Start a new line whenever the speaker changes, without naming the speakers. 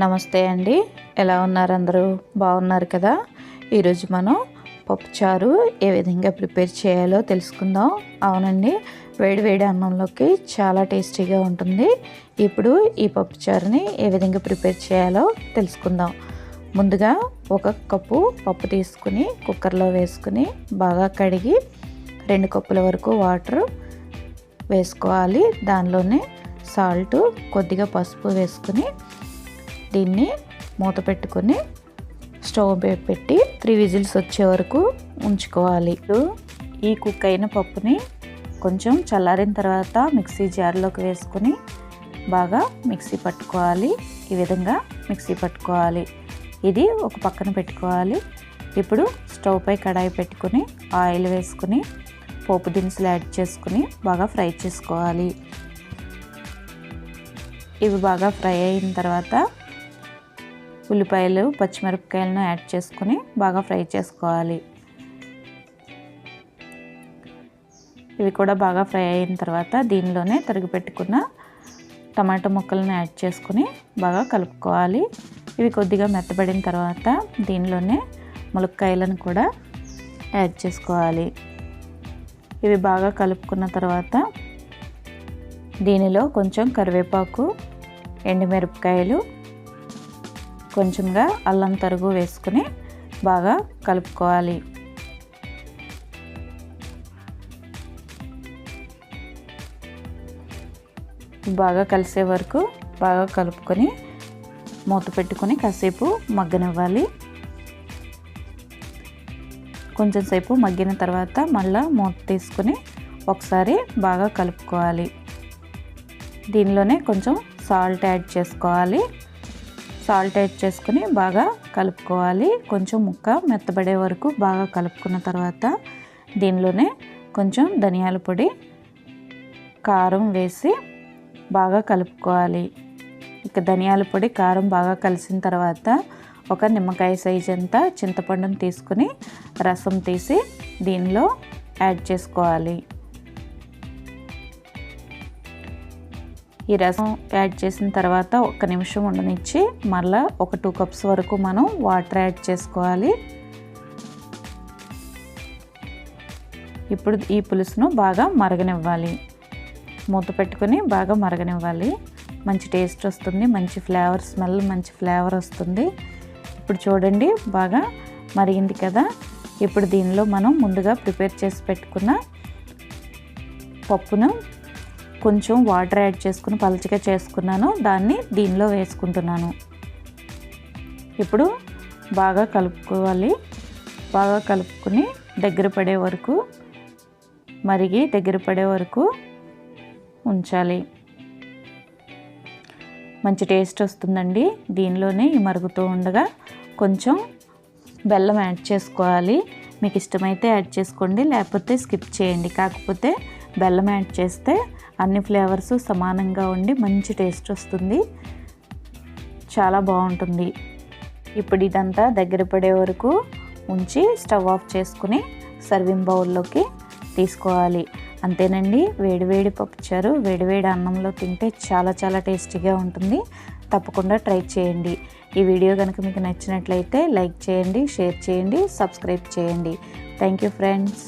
నమస్తే అండి. ఎలా ఉన్నారు అందరూ? బాగున్నారు కదా? ఈరోజు మనం పప్పుచారు ఏ విధంగా ప్రిపేర్ చేయాలో తెలుసుకుందాం. అవునండి వేడి వేడి అన్నంలోకి చాలా టేస్టీగా ఉంటుంది. ఇప్పుడు ఈ పప్పుచారుని ఏ విధంగా ప్రిపేర్ చేయాలో తెలుసుకుందాం. ముందుగా ఒక కప్పు పప్పు తీసుకుని కుక్కర్లో వేసుకుని బాగా కడిగి రెండు కప్పుల వరకు వాటర్ వేసుకోవాలి. దానిలోనే సాల్ట్ కొద్దిగా పసుపు వేసుకుని దీన్ని మూత పెట్టుకొని స్టవ్ పెట్టి త్రీ విజిల్స్ వచ్చే వరకు ఉంచుకోవాలి. ఈ కుక్ అయిన పప్పుని కొంచెం చల్లారిన తర్వాత మిక్సీ జార్లోకి వేసుకొని బాగా మిక్సీ పట్టుకోవాలి. ఈ విధంగా మిక్సీ పట్టుకోవాలి. ఇది ఒక పక్కన పెట్టుకోవాలి. ఇప్పుడు స్టవ్ పై కడాయి పెట్టుకొని ఆయిల్ వేసుకుని పోపు దినుసులు యాడ్ చేసుకుని బాగా ఫ్రై చేసుకోవాలి. ఇవి బాగా ఫ్రై అయిన తర్వాత ఉల్లిపాయలు పచ్చిమిరపకాయలను యాడ్ చేసుకుని బాగా ఫ్రై చేసుకోవాలి. ఇవి కూడా బాగా ఫ్రై అయిన తర్వాత దీనిలోనే తరిగి పెట్టుకున్న టమాటో ముక్కలను యాడ్ చేసుకుని బాగా కలుపుకోవాలి. ఇవి కొద్దిగా మెత్తబడిన తర్వాత దీనిలోనే ములక్కాయలను కూడా యాడ్ చేసుకోవాలి. ఇవి బాగా కలుపుకున్న తర్వాత దీనిలో కొంచెం కరివేపాకు ఎండుమిరపకాయలు కొంచెంగా అల్లం తరుగు వేసుకుని బాగా కలుపుకోవాలి. బాగా కలిసే వరకు బాగా కలుపుకొని మూత పెట్టుకొని కాసేపు మగ్గనివ్వాలి. కొంచెం సేపు మగ్గిన తర్వాత మళ్ళీ మూత తీసుకుని ఒకసారి బాగా కలుపుకోవాలి. దీనిలోనే కొంచెం సాల్ట్ యాడ్ చేసుకోవాలి. సాల్ట్ యాడ్ చేసుకుని బాగా కలుపుకోవాలి. కొంచెం ముక్క మెత్తబడే వరకు బాగా కలుపుకున్న తర్వాత దీనిలోనే కొంచెం ధనియాల పొడి కారం వేసి బాగా కలుపుకోవాలి. ఇక ధనియాల పొడి కారం బాగా కలిసిన తర్వాత ఒక నిమ్మకాయ సైజ్ అంతా చింతపండును తీసుకుని రసం తీసి దీనిలో యాడ్ చేసుకోవాలి. ఈ రసం యాడ్ చేసిన తర్వాత ఒక్క నిమిషం ఉండనిచ్చి మళ్ళీ ఒక టూ కప్స్ వరకు మనం వాటర్ యాడ్ చేసుకోవాలి. ఇప్పుడు ఈ పులుసును బాగా మరగనివ్వాలి. మూత పెట్టుకొని బాగా మరగనివ్వాలి. మంచి టేస్ట్ వస్తుంది మంచి ఫ్లేవర్ స్మెల్ మంచి ఫ్లేవర్ వస్తుంది. ఇప్పుడు చూడండి బాగా మరిగింది కదా. ఇప్పుడు దీనిలో మనం ముందుగా ప్రిపేర్ చేసి పెట్టుకున్న పప్పును కొంచెం వాటర్ యాడ్ చేసుకుని పలచగా చేసుకున్నాను. దాన్ని దీనిలో వేసుకుంటున్నాను. ఇప్పుడు బాగా కలుపుకోవాలి. బాగా కలుపుకొని దగ్గర పడే వరకు మరిగి దగ్గర పడే వరకు ఉంచాలి. మంచి టేస్ట్ వస్తుందండి. దీనిలోనే ఈ మరుగుతూ ఉండగా కొంచెం బెల్లం యాడ్ చేసుకోవాలి. మీకు ఇష్టమైతే యాడ్ చేసుకోండి లేకపోతే స్కిప్ చేయండి. కాకపోతే బెల్లం యాడ్ చేస్తే అన్ని ఫ్లేవర్స్ సమానంగా ఉండి మంచి టేస్ట్ వస్తుంది. చాలా బాగుంటుంది. ఇప్పుడు ఇదంతా దగ్గర పడే వరకు ఉంచి స్టవ్ ఆఫ్ చేసుకుని సర్వింగ్ బౌల్లోకి తీసుకోవాలి. అంతేనండి వేడివేడి పప్పుచారు వేడివేడి అన్నంలో తింటే చాలా చాలా టేస్టీగా ఉంటుంది. తప్పకుండా ట్రై చేయండి. ఈ వీడియో కనుక మీకు నచ్చినట్లయితే లైక్ చేయండి షేర్ చేయండి సబ్స్క్రైబ్ చేయండి. Thank you friends.